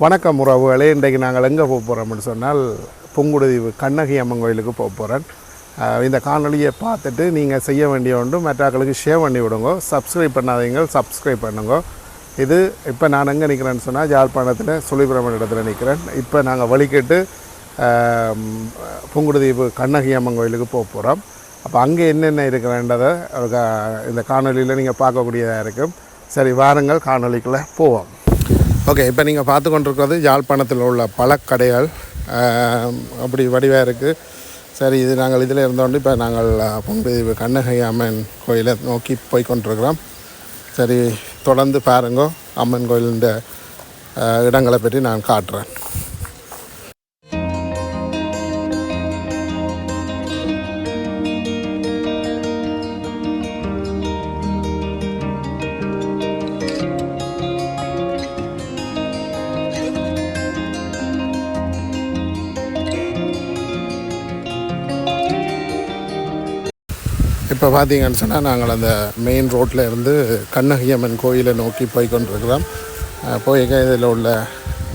வணக்கம் உறவுகளே இன்றைக்கு நாங்கள் எங்கே போக போகிறோம்னு சொன்னால் புங்குடுதீவு கண்ணகி அம்மன் கோயிலுக்கு போக போகிறேன் இந்த காணொலியை பார்த்துட்டு நீங்கள் செய்ய வேண்டிய ஒன்று மற்றாக்களுக்கு ஷேர் பண்ணி விடுங்க. சப்ஸ்கிரைப் பண்ணாதீங்க சப்ஸ்கிரைப் பண்ணுங்க. இது இப்போ நான் எங்கே நிற்கிறேன்னு சொன்னால் யாழ்ப்பாணத்தில் சுழிபிரமண இடத்துல நிற்கிறேன் இப்போ நாங்கள் வழிகட்டு புங்குடுதீவு கண்ணகி அம்மன் கோயிலுக்கு போக போகிறோம் அப்போ அங்கே என்னென்ன இருக்கிறன்றதை கா- இந்த காணொலியில் நீங்கள் பார்க்கக்கூடியதாக இருக்கும். சரி வாருங்கள் காணொலிக்குள்ளே போவோம். ஓகே இப்போ நீங்கள் பார்த்து கொண்டிருக்கிறது யாழ்ப்பாணத்தில் உள்ள பழக்கடைகள் அப்படி வடிவாக இருக்குது சரி இது நாங்கள் இதில் இருந்தோண்டு இப்போ நாங்கள் பொங்குதீவு கண்ணகை அம்மன் கோயிலை நோக்கி போய் கொண்டிருக்கிறோம் சரி தொடர்ந்து பாருங்க அம்மன் கோயிலின் இடங்களை பற்றி நான் காட்டுறேன். இப்போ பார்த்தீங்கன்னு சொன்னால் நாங்கள் அந்த மெயின் ரோட்டில் இருந்து கண்ணகியம்மன் கோயிலை நோக்கி போய் கொண்டிருக்கிறோம் போய்க்க இதில் உள்ள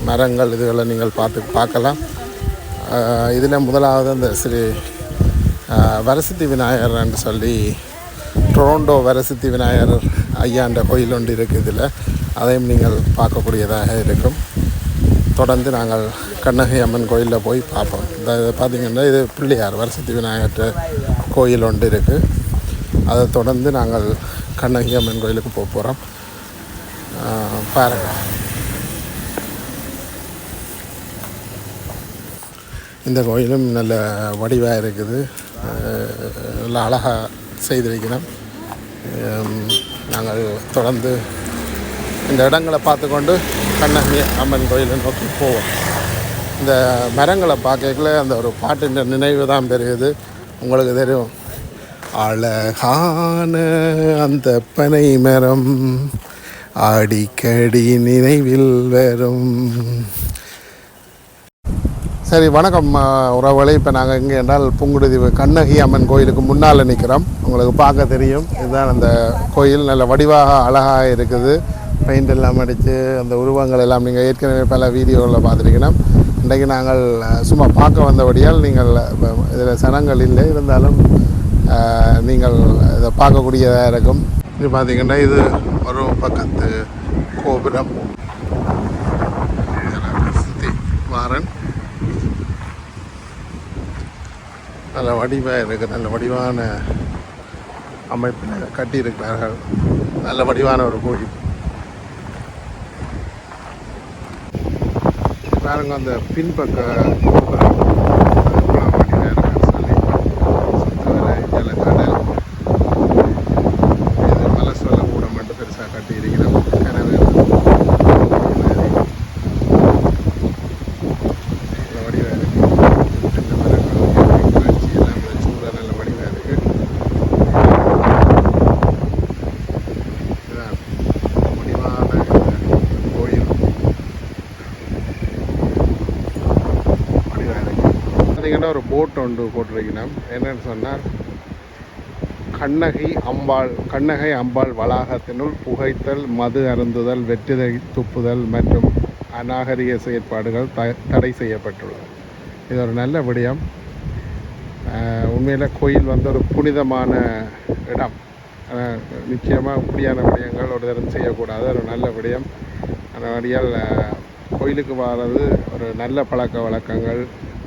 மரங்கள் இதுகளை நீங்கள் பார்த்து பார்க்கலாம். இதில் முதலாவது அந்த ஸ்ரீ வரசத்தி வரசித்தி சொல்லி டொரோண்டோ வரசித்தி விநாயகர் ஐயாண்ட கோயில் ஒன்று இருக்குது இதில். அதையும் நீங்கள் பார்க்கக்கூடியதாக இருக்கும். தொடர்ந்து நாங்கள் கண்ணகி அம்மன் கோயிலில் போய் பார்ப்போம். இந்த இது பார்த்தீங்கன்னா இது பிள்ளையார் வரசத்தி விநாயகர் கோயில் ஒன்று இருக்குது. அதை தொடர்ந்து நாங்கள் கண்ணகி அம்மன் கோயிலுக்கு போக போகிறோம் பாருங்கள் இந்த கோயிலும் நல்ல வடிவாக இருக்குது. நல்லா நல்ல அழகாக செய்திருக்கிறோம். ஹம், நாங்கள் தொடர்ந்து இந்த இடங்களை பார்த்துக்கொண்டு கண்ணகி அம்மன் கோயிலை நோக்கி போவோம். இந்த மரங்களை பார்க்கல அந்த ஒரு பாட்டின் நினைவு தான் தெரியுது உங்களுக்கு தெரியும். அழகான அந்த பனை மரம் அடிக்கடி நினைவில் வரும். சரி வணக்கம் உறவுகளை. இப்போ நாங்கள் எங்கே என்றால் புங்குடுதீவு கண்ணகி அம்மன் கோயிலுக்கு முன்னால் நிற்கிறோம். உங்களுக்கு பார்க்க தெரியும். இதுதான் அந்த கோயில். நல்ல வடிவாக அழகாக இருக்குது. பெயிண்ட் எல்லாம் அடித்து அந்த உருவங்கள் எல்லாம் நீங்கள் ஏற்கனவே பல வீடியோவில் பார்த்துருக்கணும் இன்றைக்கு நாங்கள் சும்மா பார்க்க வந்தபடியால் நீங்கள் இதில் சனங்கள் இல்லை. இருந்தாலும் நீங்கள் இதை பார்க்கக்கூடியதாக இருக்கும். இது பார்த்தீங்கன்னா இது ஒரு பக்கத்து கோபுரம். சுற்றி வாரன். நல்ல வடிவாக இருக்குது நல்ல வடிவான அமைப்பில் கட்டியிருக்கிறார்கள். நல்ல வடிவான ஒரு கோயில். பாருங்க அந்த பின்பக்க கோபுரம். எவ்வளவு வடிவா இருக்குன்னு சொல்லி. சுத்தி வர இதில் கடல். இது மலசோல கூட மட்டும் பெருசாக கட்டி இருக்கிறோம் கனவு நல்ல வடிவா இருக்கு இந்த மரங்கள், காட்சி எல்லாம் இந்த சூழ நல்ல வடிவா இருக்கு இதுதான் முடிவான இந்த கோயில் வடிவா இருக்கு பார்த்தீங்கன்னா ஒரு போட் ஒன்று போட்டிருக்கணும். என்னன்னு சொன்னால் கண்ணகி அம்பாள் கண்ணகை அம்பாள் வளாகத்தினுள் புகைத்தல் மது அருந்துதல் வெற்றிலை துப்புதல் மற்றும் அநாகரிக செயற்பாடுகள் த தடை செய்யப்பட்டுள்ளது. இது ஒரு நல்ல விடயம். ஆஹ் உண்மையில் கோயில் வந்து ஒரு புனிதமான இடம். நிச்சயமாக இப்படியான விடயங்கள் ஒரு தரம் செய்யக்கூடாது. ஒரு நல்ல விடயம். அந்த வழியால் கோயிலுக்கு வர்றது ஒரு நல்ல பழக்க வழக்கங்கள்.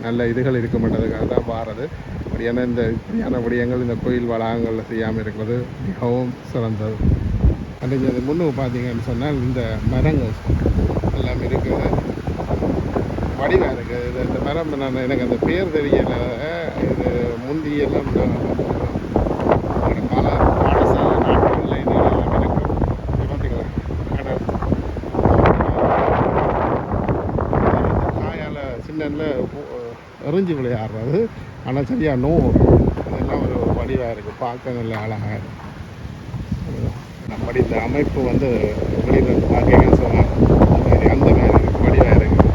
நல்ல இதுகள் இருக்க மாட்டதுக்காக தான் வாரது. அப்படியான இந்த இப்படியான விடயங்கள் இந்த கோயில் வளாகங்களில் செய்யாமல் இருக்கிறது மிகவும் சிறந்தது. அன்றைக்கு அது முன்னு பார்த்தீங்கன்னு சொன்னால் இந்த மரங்கள் எல்லாம் இருக்குது. வடிவாக இருக்குது. இது இந்த மரம் நான் எனக்கு அந்த பேர் தெரியலை. இது முந்தியெல்லாம் நான் ஒரு பல பாடசாலை நாட்களில் இது எல்லாம் இருக்கும் இது பார்த்தீங்களா கடல் காயால் சின்னல எறிஞ்சு விளையாடுறது. ஆனால் சரியாக நோ அதெல்லாம் ஒரு வடிவாக இருக்குது பார்க்க நல்ல அழகாக இருக்கு. இந்த அமைப்பு வந்து வெளியில் பார்க்கணும்னு சொன்னால் அந்த மாதிரி இருக்கு. வடிவாக இருக்குது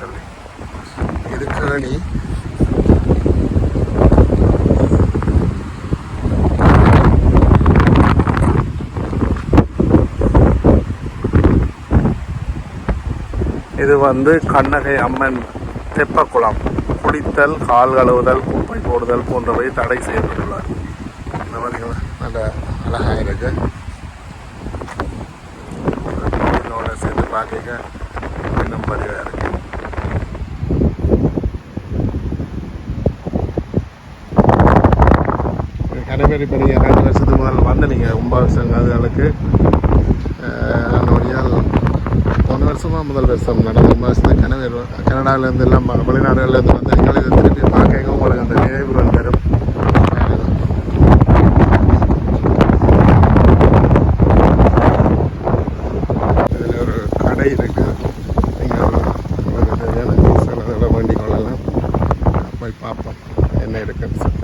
சொல்லி. இது வந்து கண்ணகை அம்மன் தெப்பக்குளம் குளித்தல் கால் கழுவுதல் குப்பை போடுதல் போன்றவை தடை செய்யப்பட்டுள்ளது. இந்த மாதிரி நல்ல அழகாக இருக்கு. இதோட சேர்த்து பார்க்க இன்னும் பதிவாக இருக்கு. கடைபேரி இப்போ நீங்கள் ரெண்டு வருஷத்துக்கு முதல்ல வந்து நீங்கள் கும்பாபிஷேகம் அதுகளுக்கு நோடியால் போன வருஷமாக முதல் வருஷம் நடந்த கும்பாபிஷேகத்துக்கு கனவு கனடாவிலேருந்து எல்லாம் வெளிநாடுகள்லேருந்து வந்து நீங்கள் இதை திருப்பி பார்க்க உங்களுக்கு அந்த நினைவு தரும் இதில் ஒரு கடை இருக்குது நீங்கள் உங்களுக்கு தேவையான சில வேண்டிக் கொள்ளலாம் போய் பார்ப்போம் என்ன இருக்குன்னு சொல்லி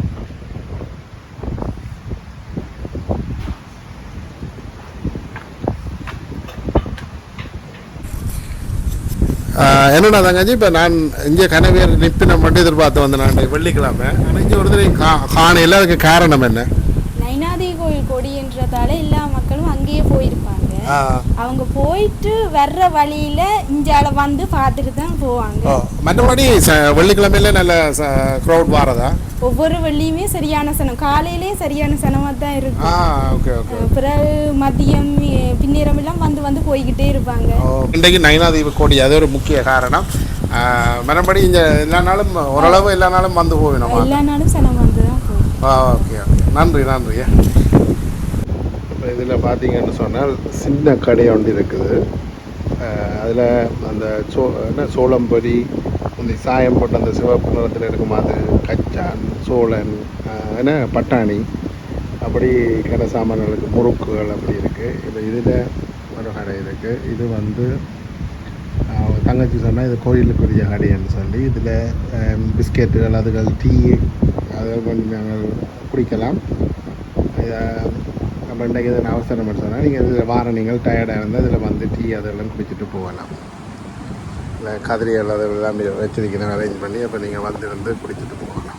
ஆஹ் தங்கச்சி? இப்போ நான் இங்கே கனவேர் நிற்பினை மட்டும் எதிர்பார்த்து வந்தேன் நான் வெள்ளிக்கிழமை. ஆனால் இங்கே ஒரு தடவை கா காணையில் அதுக்கு காரணம் என்ன? நைனாதி கோயில் கொடின்றதால எல்லா மக்களும் அங்கேயே போயிருக்கு அவங்க போயிட்டு வர்ற வழியில இஞ்சால வந்து பார்த்துட்டு தான் போவாங்க. மற்றபடி வெள்ளிக்கிழமையில நல்ல க்ரௌட் வாரதா? ஒவ்வொரு வெள்ளியுமே சரியான சனம். காலையிலே சரியான சனமா தான் இருக்கும். ஓகே ஓகே அஹ் பிறகு மதியம் பின்னிரம் எல்லாம் வந்து வந்து போய்கிட்டே இருப்பாங்க. இன்றைக்கு நயனாதீப கோடி அது ஒரு முக்கிய காரணம். ஆஹ் மற்றபடி இங்கே எல்லா நாளும் ஓரளவு எல்லா நாளும் வந்து போவினோமா எல்லா நாளும் சனம் வந்து தான் ஓகே ஓகே நன்றி நன்றி. இதில் பார்த்தீங்கன்னு சொன்னால் சின்ன கடை ஒன்று இருக்குது. அதில் அந்த சோ என்ன சோளம்பொரி இந்த சாயம் போட்ட அந்த சிவப்பு நிறத்தில் இருக்கும் அது கச்சான் சோளன் என்ன பட்டாணி அப்படி கடை சாமான்களுக்கு முறுக்குகள் அப்படி இருக்குது இப்போ இதில் ஒரு கடை இருக்குது இது வந்து தங்கச்சி சொன்னால் இது கோயிலுக்குரிய கடைன்னு சொல்லி இதில் பிஸ்கெட்டுகள் அதுகள் டீ அதை கொஞ்சம் நாங்கள் குடிக்கலாம். இதை நம்ம இன்றைக்கு இதை அவசரம் சொன்னால் நீங்கள் இதில் வார நீங்கள் டயர்டாக இருந்தால் இதில் வந்து டீ அதெல்லாம் குடிச்சிட்டு போகலாம். இல்லை கதிரியல் அதெல்லாம் வச்சிருக்கிறேன் அரேஞ்ச் பண்ணி அப்போ நீங்கள் வந்து இருந்து குடிச்சிட்டு போகலாம்.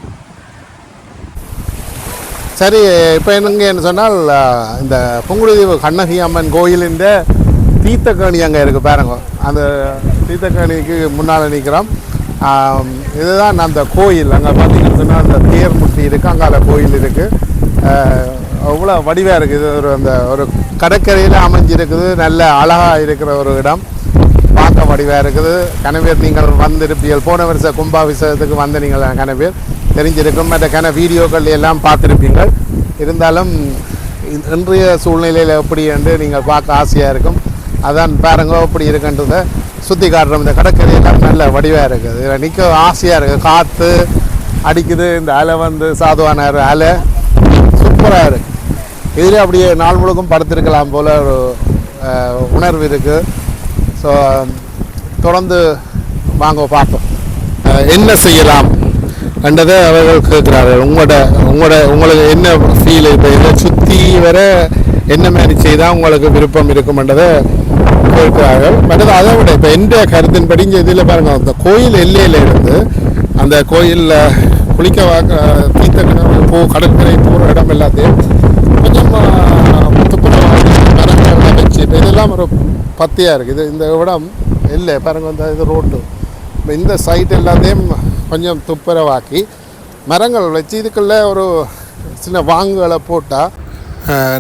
சரி இப்போ என்னங்க என்ன சொன்னால் இந்த புங்குடுதீவு கண்ணகி அம்மன் கோயிலின் தீர்த்தக்கணி அங்கே இருக்குது பாருங்க. அந்த தீர்த்தக்கணிக்கு முன்னால் நிற்கிறோம் இதுதான் அந்த கோயில். அங்கே பார்த்தீங்கன்னா அந்த தேர் இருக்குது இருக்குது அந்த கோயில் இருக்குது அவ்வளோ வடிவாக இருக்குது. ஒரு அந்த ஒரு கடற்கரையில் அமைஞ்சிருக்குது. நல்ல அழகாக இருக்கிற ஒரு இடம். பார்க்க வடிவாக இருக்குது. கனவேர் நீங்கள் வந்திருப்பீர்கள். போன வருஷ கும்பாபிஷேகத்துக்கு வந்த நீங்கள் கனவேர் தெரிஞ்சிருக்கும். மற்ற கன வீடியோக்கள் எல்லாம் பார்த்துருப்பீங்கள் இருந்தாலும் இன்றைய சூழ்நிலையில் எப்படி என்று நீங்கள் பார்க்க ஆசையாக இருக்கும். அதான் பாருங்க எப்படி இருக்குன்றதை சுற்றி காட்டுறோம். இந்த கடற்கரையெல்லாம் நல்ல வடிவாக இருக்குது. இதில் நிற்க ஆசையாக இருக்குது. காற்று அடிக்குது. இந்த அலை வந்து சாதுவான அலை. சூப்பராக இருக்குது இதில் அப்படியே நாள் முழுக்கும் படுத்திருக்கலாம் போல் ஒரு உணர்வு இருக்குது ஸோ தொடர்ந்து வாங்க பார்ப்போம். என்ன செய்யலாம் என்றதை அவர்கள் கேட்குறார்கள். உங்களோட உங்களோட உங்களுக்கு என்ன ஃபீல் இப்போ இதை சுற்றி வர என்ன மாதிரி செய்தால் உங்களுக்கு விருப்பம் இருக்குமென்றதை கேட்கிறார்கள். மற்றது அதை விட இப்போ எந்த கருத்தின்படி இங்கே இதில் பாருங்கள் அந்த கோயில் எல்லையில் இருந்து அந்த கோயிலில் குளிக்க வாக்க தீர்த்த கிணறு போ கடற்கரை போகிற இடம் எல்லாத்தையும் கொஞ்சம் துப்புரவாக வச்சு இதெல்லாம் ஒரு பத்தியாக இருக்குது இது இந்த இடம் இல்லை. பாருங்க இந்த இது ரோட்டு இப்போ இந்த சைட் எல்லாத்தையும் கொஞ்சம் துப்புரவாக்கி மரங்கள் வச்சு இதுக்குள்ள ஒரு சின்ன வாங்குகளை போட்டால்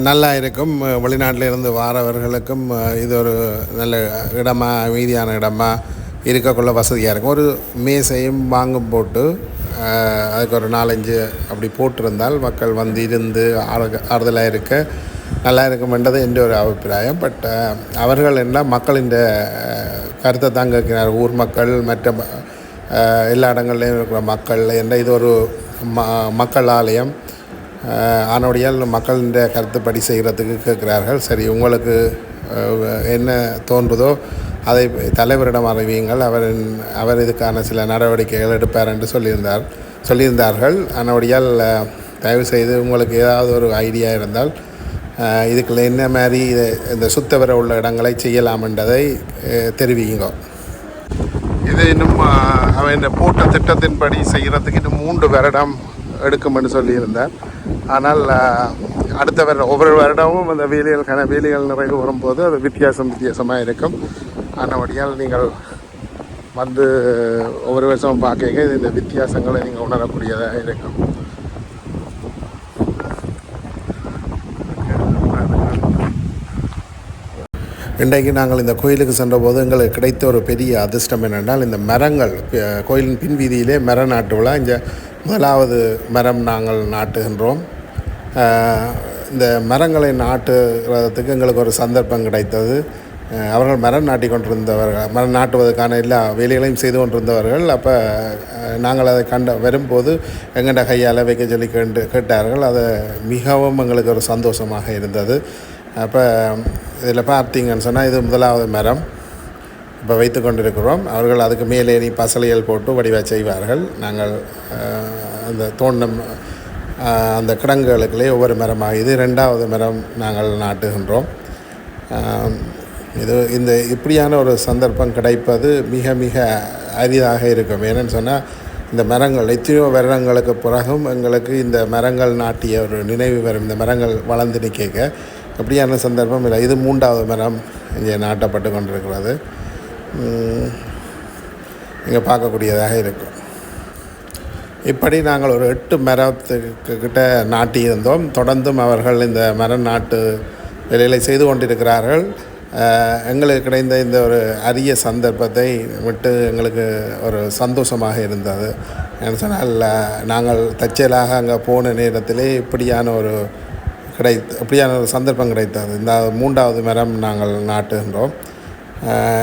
நல்லா இருக்கும். வெளிநாட்டில் இருந்து வாரவர்களுக்கும் இது ஒரு நல்ல இடமா அமைதியான இடமா இருக்கக்குள்ள வசதியாக இருக்கும். ஒரு மேசையும் வாங்கும் போட்டு அதுக்கு ஒரு நாலஞ்சு அப்படி போட்டிருந்தால் மக்கள் வந்து இருந்து ஆறுதலாக இருக்க நல்லா இருக்குமென்றது என்ற ஒரு அபிப்பிராயம். பட் அவர்கள் என்ன மக்களின் கருத்தை தான் கேட்கிறார். ஊர் மக்கள் மற்ற எல்லா இடங்கள்லையும் இருக்கிற மக்கள் என்ற இது ஒரு ம மக்கள் ஆலயம் ஆனோடியால் மக்களின் கருத்துப்படி செய்கிறதுக்கு கேட்கிறார்கள். சரி உங்களுக்கு என்ன தோன்றுதோ அதை தலைவரிடம் அறிவியுங்கள். அவரின் அவர் இதுக்கான சில நடவடிக்கைகள் எடுப்பார் என்று சொல்லியிருந்தார் சொல்லியிருந்தார்கள். ஆனோடியால் தயவு செய்து உங்களுக்கு ஏதாவது ஒரு ஐடியா இருந்தால் இதுக்குள்ள என்ன மாதிரி இதை இந்த சுத்தவர உள்ள இடங்களை செய்யலாம் என்றதை தெரிவிங்க இது இன்னும் அவன் போட்ட திட்டத்தின்படி செய்கிறதுக்கு இன்னும் மூன்று வருடம் எடுக்கும்னு சொல்லியிருந்தார். ஆனால் அடுத்த வருடம் ஒவ்வொரு வருடமும் அந்த வேலிகளுக்கான வேலிகள் நிறைவு வரும்போது அது வித்தியாசம் வித்தியாசமாக இருக்கும் ஆனபடியால் நீங்கள் வந்து ஒவ்வொரு வருஷமும் பார்க்க இந்த வித்தியாசங்களை நீங்கள் உணரக்கூடியதாக இருக்கும். இன்றைக்கு நாங்கள் இந்த கோயிலுக்கு சென்றபோது எங்களுக்கு கிடைத்த ஒரு பெரிய அதிர்ஷ்டம் என்னென்றால் இந்த மரங்கள் கோயிலின் பின்வீதியிலே மர நாட்டு விழா இங்கே முதலாவது மரம் நாங்கள் நாட்டுகின்றோம். இந்த மரங்களை நாட்டுறதுக்கு எங்களுக்கு ஒரு சந்தர்ப்பம் கிடைத்தது. அவர்கள் மரம் நாட்டி கொண்டிருந்தவர்கள் மரம் நாட்டுவதற்கான எல்லா வேலைகளையும் செய்து கொண்டிருந்தவர்கள். அப்போ நாங்கள் அதை கண்ட வரும்போது எங்கள்ட கையால் வைக்க சொல்லி கேட்டு கேட்டார்கள். அது மிகவும் எங்களுக்கு ஒரு சந்தோஷமாக இருந்தது. அப்போ இதில் பார்த்தீங்கன்னு சொன்னால் இது முதலாவது மரம். இப்போ வைத்து கொண்டிருக்கிறோம். அவர்கள் அதுக்கு மேலே நீ பசலைகள் போட்டு வடிவ செய்வார்கள். நாங்கள் அந்த தோண்டம் அந்த கிடங்குகளுக்குள்ளே ஒவ்வொரு மரமாக இது ரெண்டாவது மரம் நாங்கள் நாட்டுகின்றோம். இது இந்த இப்படியான ஒரு சந்தர்ப்பம் கிடைப்பது மிக மிக அரிதாக இருக்கும். ஏன்னு சொன்னால் இந்த மரங்கள் எத்தனையோ வருடங்களுக்கு பிறகும் எங்களுக்கு இந்த மரங்கள் நாட்டிய ஒரு நினைவு வரும். இந்த மரங்கள் வளர்ந்து நிற்க. அப்படியான சந்தர்ப்பம் இல்லை. இது மூன்றாவது மரம் இங்கே நாட்டப்பட்டு கொண்டிருக்கிறது. இங்கே பார்க்கக்கூடியதாக இருக்கும். இப்படி நாங்கள் ஒரு எட்டு மரத்துக்கு கிட்ட நாட்டியிருந்தோம். தொடர்ந்தும் அவர்கள் இந்த மரம் நாட்டு வேலைகளை செய்து கொண்டிருக்கிறார்கள். எங்களுக்கு கிடைந்த இந்த ஒரு அரிய சந்தர்ப்பத்தை விட்டு எங்களுக்கு ஒரு சந்தோஷமாக இருந்தது. என்ன சொன்னால் நாங்கள் தற்செயலாக அங்கே போன நேரத்திலே இப்படியான ஒரு கிடை இப்படியான ஒரு சந்தர்ப்பம் கிடைத்தது. இந்த மூன்றாவது மரம் நாங்கள் நாட்டுகின்றோம்.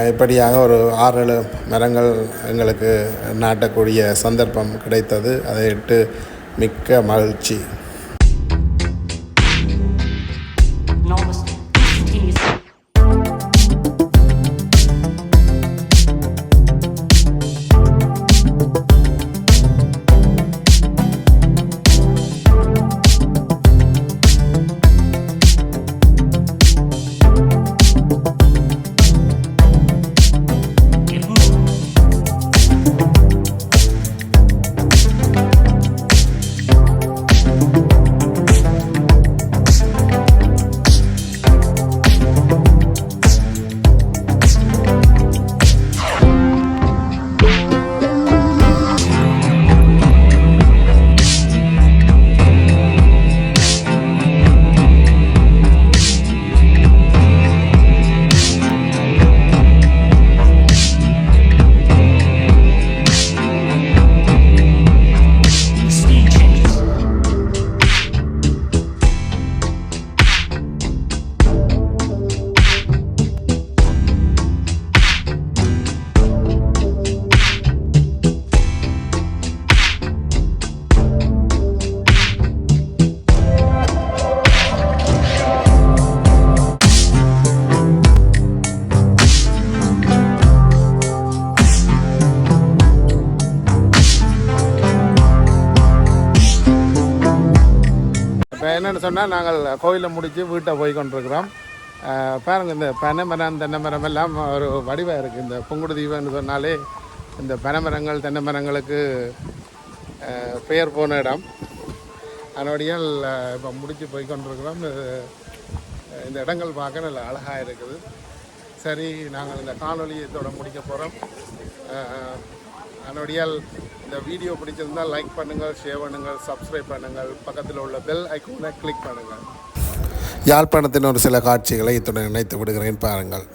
இப்படியாக ஒரு ஆறு ஏழு மரங்கள் எங்களுக்கு நாட்டக்கூடிய சந்தர்ப்பம் கிடைத்தது. அதை இட்டு மிக்க மகிழ்ச்சி. என்னென்னு சொன்னால் நாங்கள் கோயிலை முடித்து வீட்டை போய் கொண்டிருக்கிறோம். அஹ் பாருங்க இந்த பனைமரம் தென்னை மரம் எல்லாம் ஒரு வடிவாக இருக்குது இந்த புங்குடு தீபம்னு சொன்னாலே இந்த பனைமரங்கள் தென்னை மரங்களுக்கு பெயர் போன இடம். அதனுடையால் இப்போ முடித்து போய் கொண்டிருக்கிறோம். இந்த இடங்கள் பார்க்க நல்ல அழகாக இருக்குது. சரி நாங்கள் இந்த காணொலியை இதோட முடிக்க போகிறோம் அதனுடையால் இந்த வீடியோ பிடிச்சிருந்தால் லைக் பண்ணுங்கள் ஷேர் பண்ணுங்கள் சப்ஸ்கிரைப் பண்ணுங்கள். பக்கத்தில் உள்ள பெல் ஐக்கோனை கிளிக் பண்ணுங்கள். யாழ்ப்பாணத்தின் ஒரு சில காட்சிகளை இத்துடன் நினைத்து விடுகிறேன். பாருங்கள்.